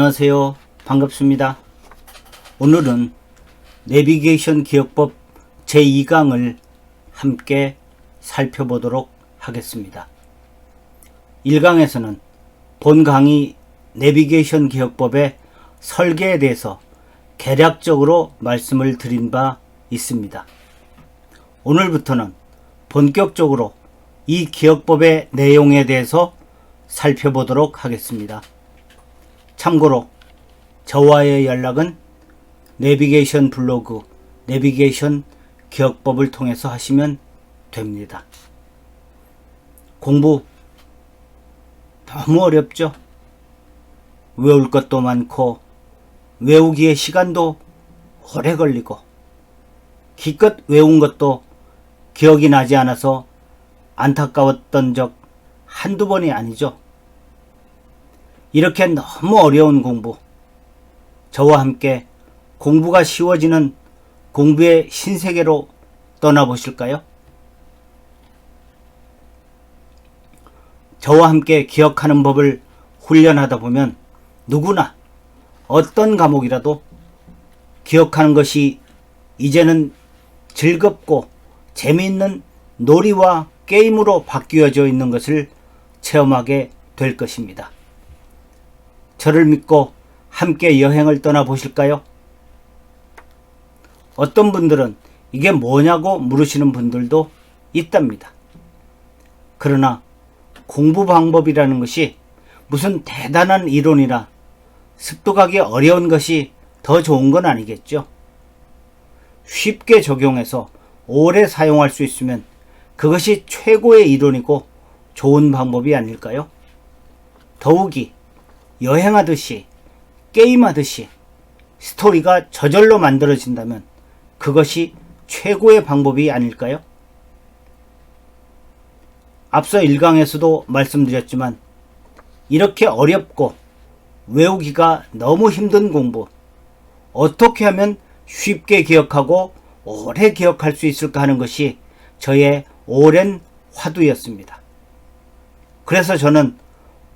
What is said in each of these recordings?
안녕하세요. 반갑습니다. 오늘은 내비게이션 기억법 제2강을 함께 살펴보도록 하겠습니다. 1강에서는 본 강의 내비게이션 기억법의 설계에 대해서 개략적으로 말씀을 드린 바 있습니다. 오늘부터는 본격적으로 이 기억법의 내용에 대해서 살펴보도록 하겠습니다. 참고로 저와의 연락은 내비게이션 블로그 내비게이션 기억법을 통해서 하시면 됩니다. 공부 너무 어렵죠? 외울 것도 많고 외우기에 시간도 오래 걸리고 기껏 외운 것도 기억이 나지 않아서 안타까웠던 적 한두 번이 아니죠. 이렇게 너무 어려운 공부, 저와 함께 공부가 쉬워지는 공부의 신세계로 떠나보실까요? 저와 함께 기억하는 법을 훈련하다 보면 누구나 어떤 과목이라도 기억하는 것이 이제는 즐겁고 재미있는 놀이와 게임으로 바뀌어져 있는 것을 체험하게 될 것입니다. 저를 믿고 함께 여행을 떠나 보실까요? 어떤 분들은 이게 뭐냐고 물으시는 분들도 있답니다. 그러나 공부 방법이라는 것이 무슨 대단한 이론이라 습득하기 어려운 것이 더 좋은 건 아니겠죠. 쉽게 적용해서 오래 사용할 수 있으면 그것이 최고의 이론이고 좋은 방법이 아닐까요? 더욱이 여행하듯이 게임하듯이 스토리가 저절로 만들어진다면 그것이 최고의 방법이 아닐까요? 앞서 1강에서도 말씀드렸지만 이렇게 어렵고 외우기가 너무 힘든 공부 어떻게 하면 쉽게 기억하고 오래 기억할 수 있을까 하는 것이 저의 오랜 화두였습니다. 그래서 저는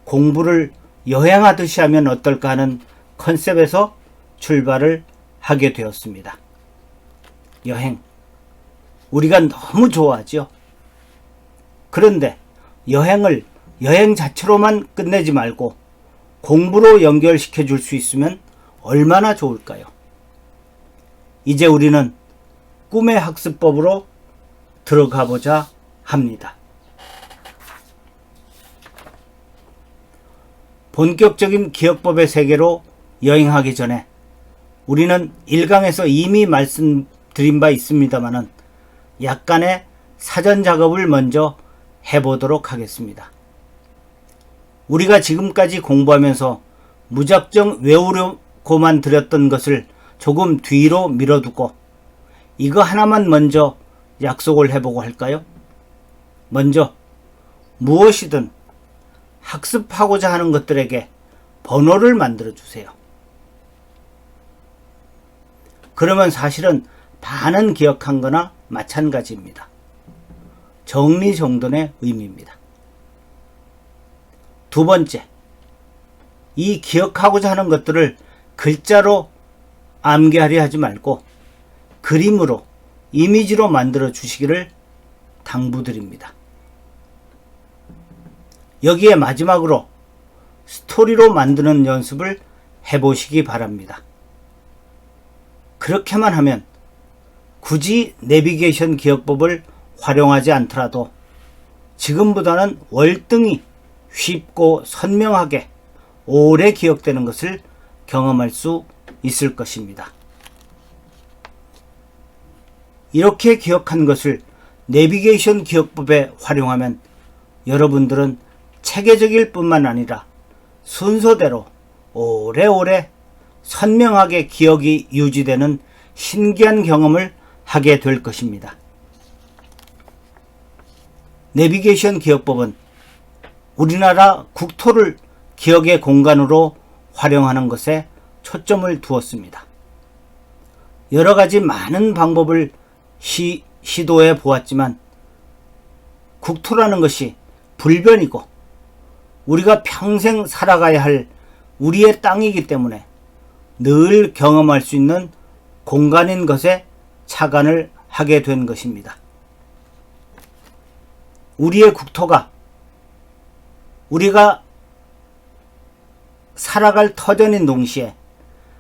공부를 여행하듯이 하면 어떨까 하는 컨셉에서 출발을 하게 되었습니다. 여행. 우리가 너무 좋아하죠. 그런데 여행을 여행 자체로만 끝내지 말고 공부로 연결시켜 줄 수 있으면 얼마나 좋을까요? 이제 우리는 꿈의 학습법으로 들어가 보자 합니다. 본격적인 기억법의 세계로 여행하기 전에 우리는 1강에서 이미 말씀드린 바 있습니다만은 약간의 사전 작업을 먼저 해보도록 하겠습니다. 우리가 지금까지 공부하면서 무작정 외우려고만 들였던 것을 조금 뒤로 밀어두고 이거 하나만 먼저 약속을 해보고 할까요? 먼저 무엇이든 학습하고자 하는 것들에게 번호를 만들어 주세요. 그러면 사실은 반은 기억한 거나 마찬가지입니다. 정리정돈의 의미입니다. 두 번째, 이 기억하고자 하는 것들을 글자로 암기하려 하지 말고 그림으로, 이미지로 만들어 주시기를 당부드립니다. 여기에 마지막으로 스토리로 만드는 연습을 해보시기 바랍니다. 그렇게만 하면 굳이 내비게이션 기억법을 활용하지 않더라도 지금보다는 월등히 쉽고 선명하게 오래 기억되는 것을 경험할 수 있을 것입니다. 이렇게 기억한 것을 내비게이션 기억법에 활용하면 여러분들은 체계적일 뿐만 아니라 순서대로 오래오래 선명하게 기억이 유지되는 신기한 경험을 하게 될 것입니다. 내비게이션 기억법은 우리나라 국토를 기억의 공간으로 활용하는 것에 초점을 두었습니다. 여러 가지 많은 방법을 시, 시도해 보았지만 국토라는 것이 불변이고 우리가 평생 살아가야 할 우리의 땅이기 때문에 늘 경험할 수 있는 공간인 것에 착안을 하게 된 것입니다. 우리의 국토가 우리가 살아갈 터전인 동시에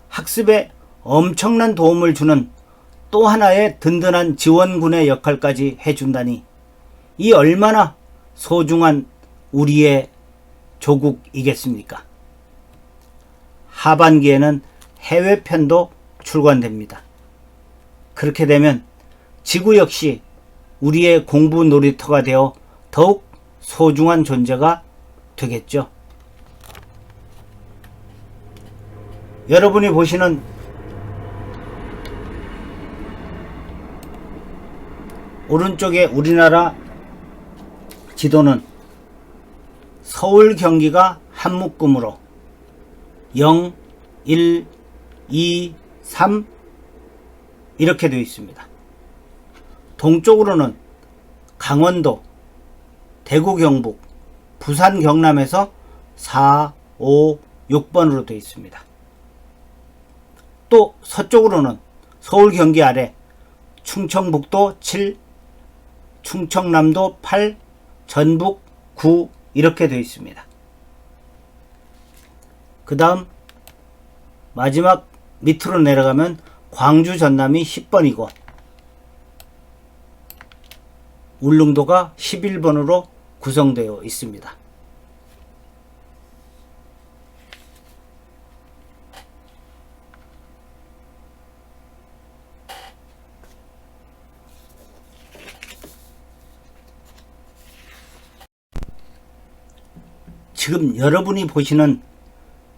학습에 엄청난 도움을 주는 또 하나의 든든한 지원군의 역할까지 해준다니 이 얼마나 소중한 우리의 조국이겠습니까? 하반기에는 해외편도 출간됩니다. 그렇게 되면 지구 역시 우리의 공부 놀이터가 되어 더욱 소중한 존재가 되겠죠. 여러분이 보시는 오른쪽에 우리나라 지도는 서울 경기가 한 묶음으로 0, 1, 2, 3 이렇게 되어 있습니다. 동쪽으로는 강원도, 대구 경북, 부산 경남에서 4, 5, 6번으로 되어 있습니다. 또 서쪽으로는 서울 경기 아래 충청북도 7, 충청남도 8, 전북 9 이렇게 되어 있습니다. 그 다음 마지막 밑으로 내려가면 광주 전남이 10번이고 울릉도가 11번으로 구성되어 있습니다. 지금 여러분이 보시는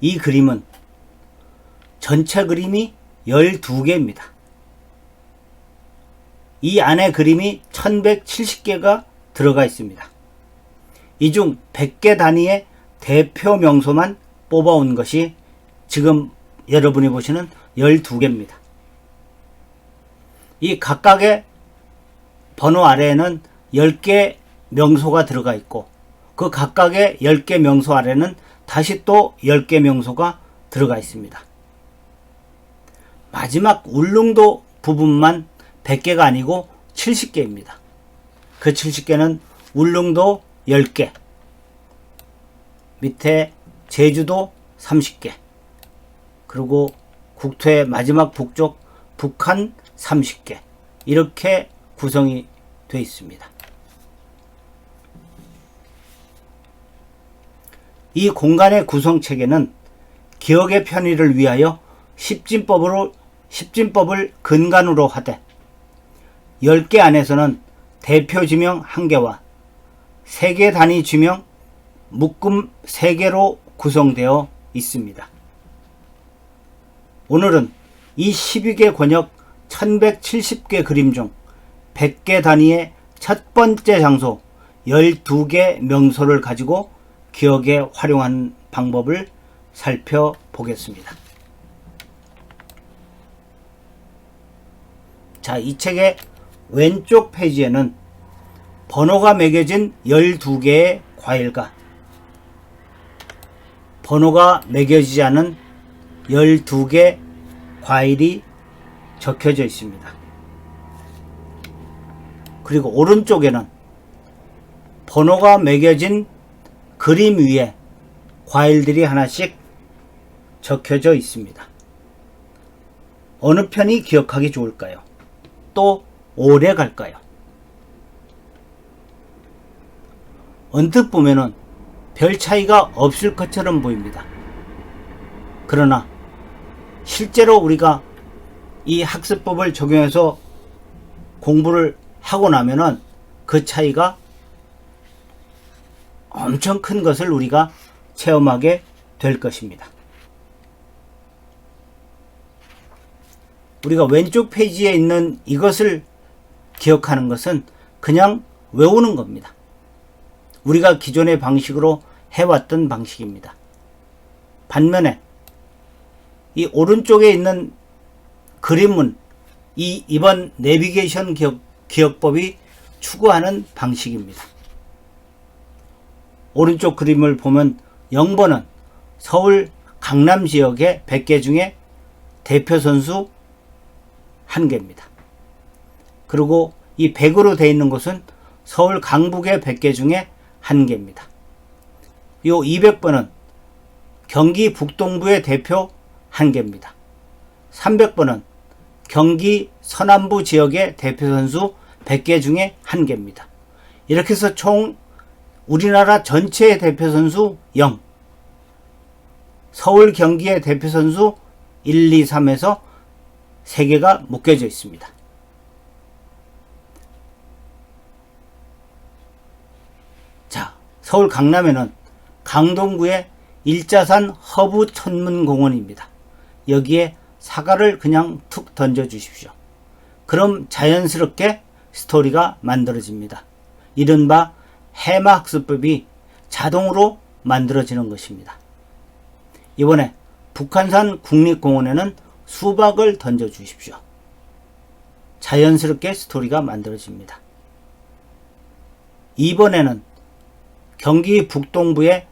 이 그림은 전체 그림이 12개입니다. 이 안에 그림이 1170개가 들어가 있습니다. 이 중 100개 단위의 대표 명소만 뽑아온 것이 지금 여러분이 보시는 12개입니다. 이 각각의 번호 아래에는 10개 명소가 들어가 있고 그 각각의 10개 명소 아래는 다시 또 10개 명소가 들어가 있습니다. 마지막 울릉도 부분만 100개가 아니고 70개입니다. 그 70개는 울릉도 10개, 밑에 제주도 30개, 그리고 국토의 마지막 북쪽 북한 30개, 이렇게 구성이 되어 있습니다. 이 공간의 구성 체계는 기억의 편의를 위하여 십진법으로 십진법을 근간으로 하되 10개 안에서는 대표 지명 1개와 세개 단위 지명 묶음 3개로 구성되어 있습니다. 오늘은 이 12개 권역 1170개 그림 중 100개 단위의 첫 번째 장소 12개 명소를 가지고 기억에 활용한 방법을 살펴보겠습니다. 자, 이 책의 왼쪽 페이지에는 번호가 매겨진 12개의 과일과 번호가 매겨지지 않은 12개 과일이 적혀져 있습니다. 그리고 오른쪽에는 번호가 매겨진 그림 위에 과일들이 하나씩 적혀져 있습니다. 어느 편이 기억하기 좋을까요? 또 오래 갈까요? 언뜻 보면은 별 차이가 없을 것처럼 보입니다. 그러나 실제로 우리가 이 학습법을 적용해서 공부를 하고 나면은 그 차이가 엄청 큰 것을 우리가 체험하게 될 것입니다. 우리가 왼쪽 페이지에 있는 이것을 기억하는 것은 그냥 외우는 겁니다. 우리가 기존의 방식으로 해왔던 방식입니다. 반면에 이 오른쪽에 있는 그림은 이 이번 내비게이션 기억, 기억법이 추구하는 방식입니다. 오른쪽 그림을 보면 0번은 서울 강남 지역의 100개 중에 대표 선수 1개입니다. 그리고 이 100으로 되어 있는 곳은 서울 강북의 100개 중에 1개입니다. 요 200번은 경기 북동부의 대표 1개입니다. 300번은 경기 서남부 지역의 대표 선수 100개 중에 1개입니다. 이렇게 해서 총 우리나라 전체의 대표 선수 0. 서울 경기의 대표 선수 1, 2, 3에서 3개가 묶여져 있습니다. 자, 서울 강남에는 강동구의 일자산 허브 천문공원입니다. 여기에 사과를 그냥 툭 던져 주십시오. 그럼 자연스럽게 스토리가 만들어집니다. 이른바 해마 학습법이 자동으로 만들어지는 것입니다. 이번에 북한산 국립공원에는 수박을 던져 주십시오. 자연스럽게 스토리가 만들어집니다. 이번에는 경기 북동부의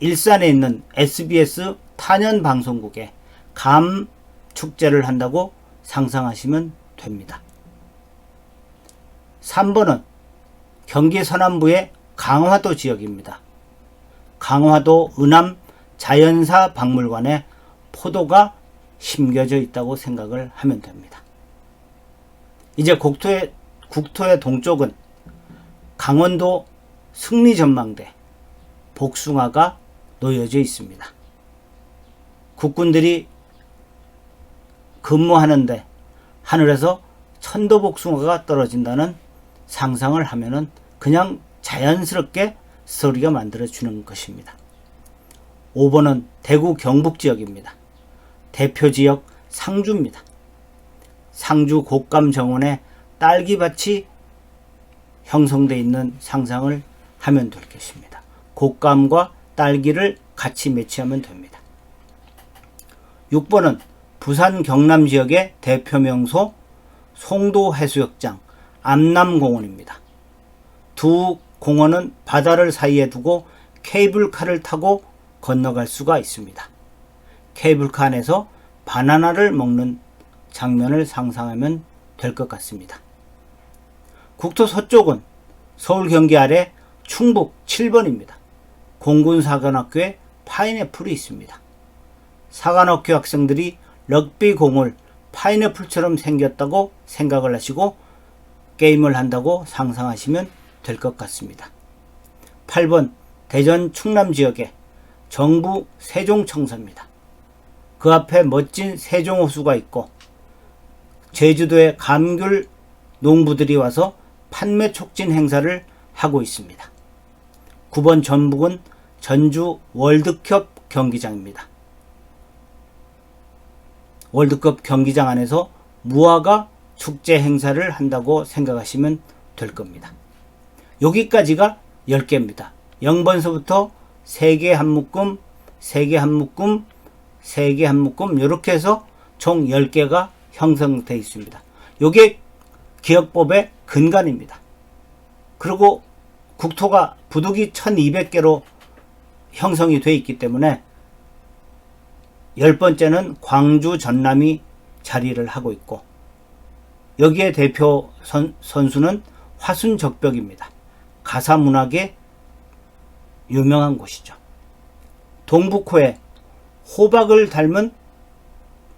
일산에 있는 SBS 탄현 방송국에 감 축제를 한다고 상상하시면 됩니다. 3번은 경기 서남부의 강화도 지역입니다. 강화도 은암 자연사 박물관에 포도가 심겨져 있다고 생각을 하면 됩니다. 이제 국토의, 국토의 동쪽은 강원도 승리전망대 복숭아가 놓여져 있습니다. 국군들이 근무하는데 하늘에서 천도 복숭아가 떨어진다는 상상을 하면은 그냥 자연스럽게 스토리가 만들어주는 것입니다. 5번은 대구 경북 지역입니다. 대표 지역 상주입니다. 상주 곡감 정원에 딸기밭이 형성되어 있는 상상을 하면 될 것입니다. 곡감과 딸기를 같이 매치하면 됩니다. 6번은 부산 경남 지역의 대표 명소 송도 해수욕장 암남공원입니다. 두 공원은 바다를 사이에 두고 케이블카를 타고 건너갈 수가 있습니다. 케이블카 안에서 바나나를 먹는 장면을 상상하면 될 것 같습니다. 국토 서쪽은 서울 경기 아래 충북 7번입니다. 공군사관학교에 파인애플이 있습니다. 사관학교 학생들이 럭비 공을 파인애플처럼 생겼다고 생각을 하시고 게임을 한다고 상상하시면 될 것 같습니다. 8번 대전 충남 지역의 정부 세종청사입니다. 그 앞에 멋진 세종호수가 있고 제주도의 감귤 농부들이 와서 판매 촉진 행사를 하고 있습니다. 9번 전북은 전주 월드컵 경기장입니다. 월드컵 경기장 안에서 무화과 축제 행사를 한다고 생각하시면 될 겁니다. 여기까지가 10개입니다. 0번서부터 3개 한 묶음, 3개 한 묶음, 3개 한 묶음 이렇게 해서 총 10개가 형성되어 있습니다. 이게 기억법의 근간입니다. 그리고 국토가 부득이 1200개로 형성이 되어 있기 때문에 열 번째는 광주 전남이 자리를 하고 있고 여기에 대표 선, 선수는 화순적벽입니다. 가사문학의 유명한 곳이죠. 동북호에 호박을 닮은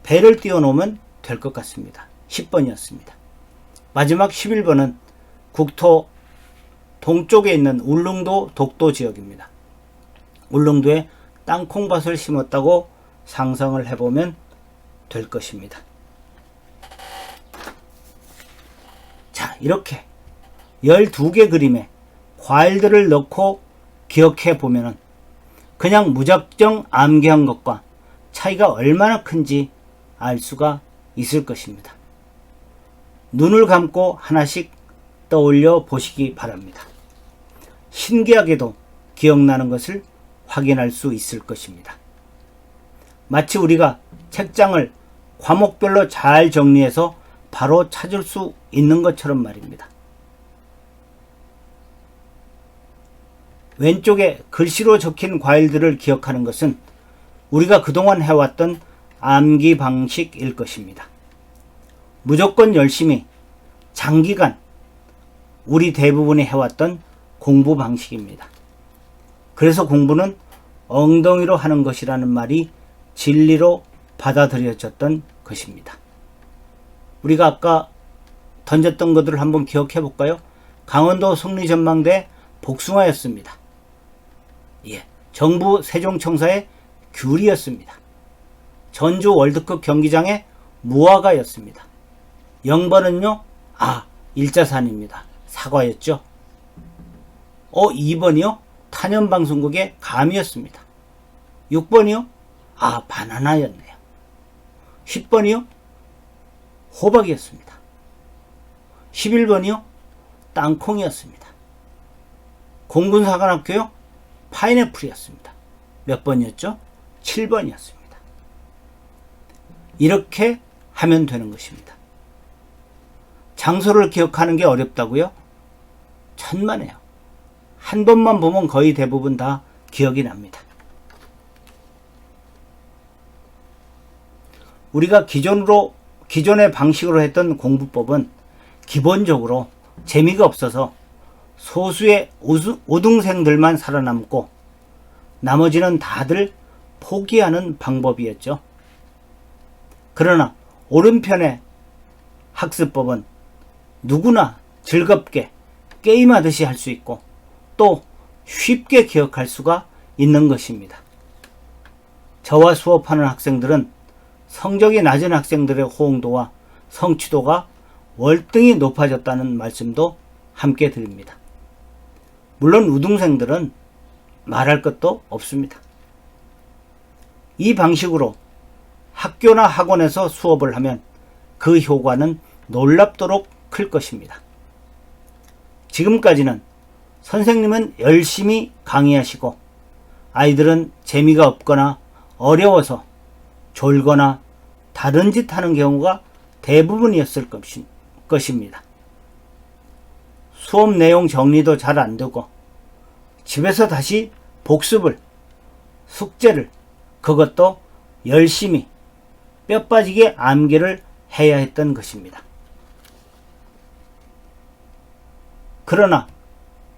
배를 띄워놓으면 될 것 같습니다. 10번이었습니다. 마지막 11번은 국토 동쪽에 있는 울릉도 독도 지역입니다. 울릉도에 땅콩밭을 심었다고 상상을 해보면 될 것입니다. 자, 이렇게 12개 그림에 과일들을 넣고 기억해 보면은 그냥 무작정 암기한 것과 차이가 얼마나 큰지 알 수가 있을 것입니다. 눈을 감고 하나씩 떠올려 보시기 바랍니다. 신기하게도 기억나는 것을 확인할 수 있을 것입니다. 마치 우리가 책장을 과목별로 잘 정리해서 바로 찾을 수 있는 것처럼 말입니다. 왼쪽에 글씨로 적힌 과일들을 기억하는 것은 우리가 그동안 해왔던 암기 방식일 것입니다. 무조건 열심히 장기간 우리 대부분이 해왔던 공부 방식입니다. 그래서 공부는 엉덩이로 하는 것이라는 말이 진리로 받아들여졌던 것입니다. 우리가 아까 던졌던 것들을 한번 기억해 볼까요? 강원도 성리전망대 복숭아였습니다. 예, 정부 세종청사의 귤이었습니다. 전주 월드컵 경기장의 무화과였습니다. 0번은요, 아, 일자산입니다. 사과였죠. 어, 2번이요? 탄현방송국의 감이었습니다. 6번이요? 아, 바나나였네요. 10번이요? 호박이었습니다. 11번이요? 땅콩이었습니다. 공군사관학교요? 파인애플이었습니다. 몇 번이었죠? 7번이었습니다. 이렇게 하면 되는 것입니다. 장소를 기억하는 게 어렵다고요? 천만에요. 한 번만 보면 거의 대부분 다 기억이 납니다. 우리가 기존으로 기존의 방식으로 했던 공부법은 기본적으로 재미가 없어서 소수의 오수, 오등생들만 살아남고 나머지는 다들 포기하는 방법이었죠. 그러나 오른편의 학습법은 누구나 즐겁게 게임하듯이 할 수 있고 또 쉽게 기억할 수가 있는 것입니다. 저와 수업하는 학생들은 성적이 낮은 학생들의 호응도와 성취도가 월등히 높아졌다는 말씀도 함께 드립니다. 물론 우등생들은 말할 것도 없습니다. 이 방식으로 학교나 학원에서 수업을 하면 그 효과는 놀랍도록 클 것입니다. 지금까지는 선생님은 열심히 강의하시고 아이들은 재미가 없거나 어려워서 졸거나 다른 짓 하는 경우가 대부분이었을 것입니다. 수업 내용 정리도 잘 안 되고 집에서 다시 복습을 숙제를 그것도 열심히 뼈 빠지게 암기를 해야 했던 것입니다. 그러나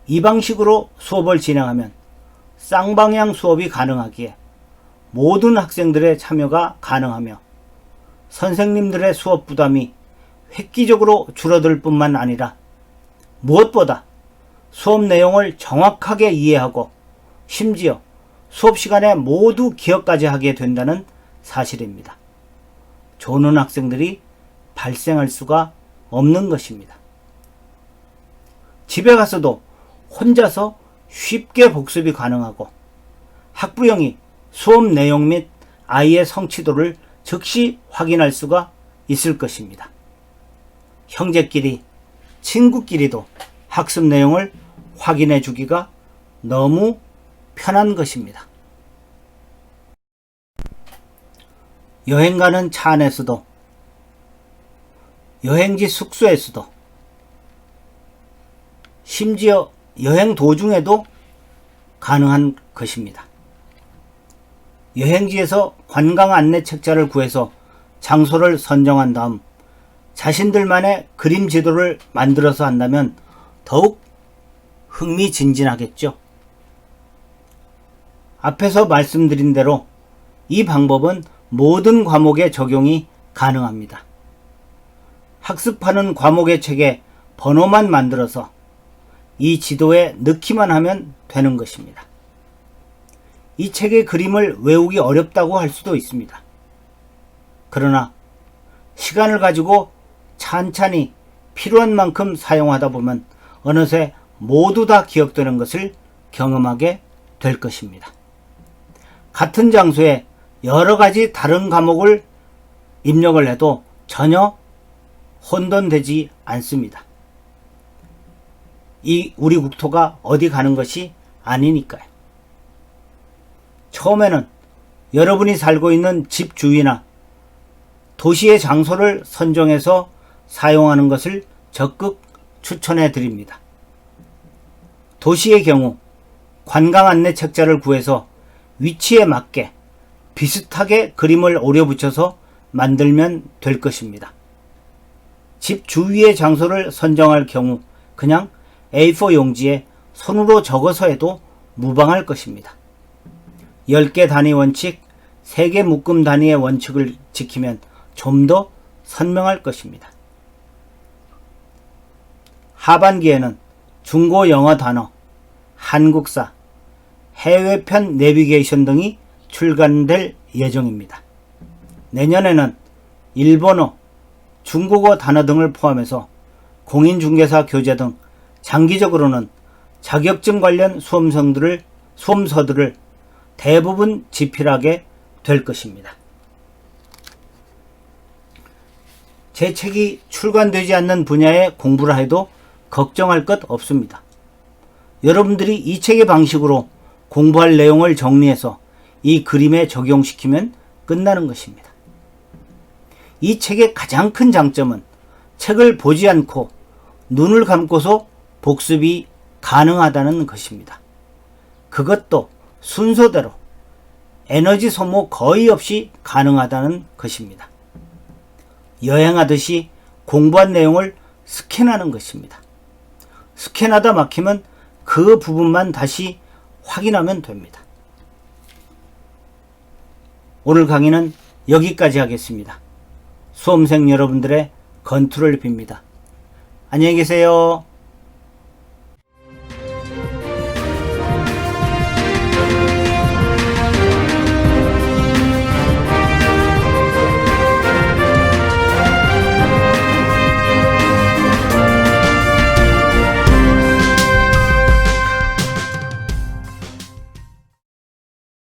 이 방식으로 수업을 진행하면 쌍방향 수업이 가능하기에 모든 학생들의 참여가 가능하며 선생님들의 수업 부담이 획기적으로 줄어들 뿐만 아니라 무엇보다 수업 내용을 정확하게 이해하고 심지어 수업 시간에 모두 기억까지 하게 된다는 사실입니다. 조는 학생들이 발생할 수가 없는 것입니다. 집에 가서도 혼자서 쉽게 복습이 가능하고 학부형이 수업 내용 및 아이의 성취도를 즉시 확인할 수가 있을 것입니다. 형제끼리, 친구끼리도 학습 내용을 확인해 주기가 너무 편한 것입니다. 여행 가는 차 안에서도, 여행지 숙소에서도, 심지어 여행 도중에도 가능한 것입니다. 여행지에서 관광 안내 책자를 구해서 장소를 선정한 다음 자신들만의 그림 지도를 만들어서 한다면 더욱 흥미진진하겠죠. 앞에서 말씀드린 대로 이 방법은 모든 과목에 적용이 가능합니다. 학습하는 과목의 책에 번호만 만들어서 이 지도에 넣기만 하면 되는 것입니다. 이 책의 그림을 외우기 어렵다고 할 수도 있습니다. 그러나 시간을 가지고 찬찬히 필요한 만큼 사용하다 보면 어느새 모두 다 기억되는 것을 경험하게 될 것입니다. 같은 장소에 여러 가지 다른 과목을 입력을 해도 전혀 혼돈되지 않습니다. 이 우리 국토가 어디 가는 것이 아니니까요. 처음에는 여러분이 살고 있는 집 주위나 도시의 장소를 선정해서 사용하는 것을 적극 추천해 드립니다. 도시의 경우 관광 안내 책자를 구해서 위치에 맞게 비슷하게 그림을 오려붙여서 만들면 될 것입니다. 집 주위의 장소를 선정할 경우 그냥 A4 용지에 손으로 적어서 해도 무방할 것입니다. 10개 단위 원칙, 3개 묶음 단위의 원칙을 지키면 좀 더 선명할 것입니다. 하반기에는 중고 영어 단어, 한국사, 해외편 내비게이션 등이 출간될 예정입니다. 내년에는 일본어, 중국어 단어 등을 포함해서 공인중개사 교재 등 장기적으로는 자격증 관련 수험생들을 수험서들을 대부분 집필하게 될 것입니다. 제 책이 출간되지 않는 분야의 공부를 해도 걱정할 것 없습니다. 여러분들이 이 책의 방식으로 공부할 내용을 정리해서 이 그림에 적용시키면 끝나는 것입니다. 이 책의 가장 큰 장점은 책을 보지 않고 눈을 감고서 복습이 가능하다는 것입니다. 그것도 순서대로 에너지 소모 거의 없이 가능하다는 것입니다. 여행하듯이 공부한 내용을 스캔하는 것입니다. 스캔하다 막히면 그 부분만 다시 확인하면 됩니다. 오늘 강의는 여기까지 하겠습니다. 수험생 여러분들의 건투를 빕니다. 안녕히 계세요.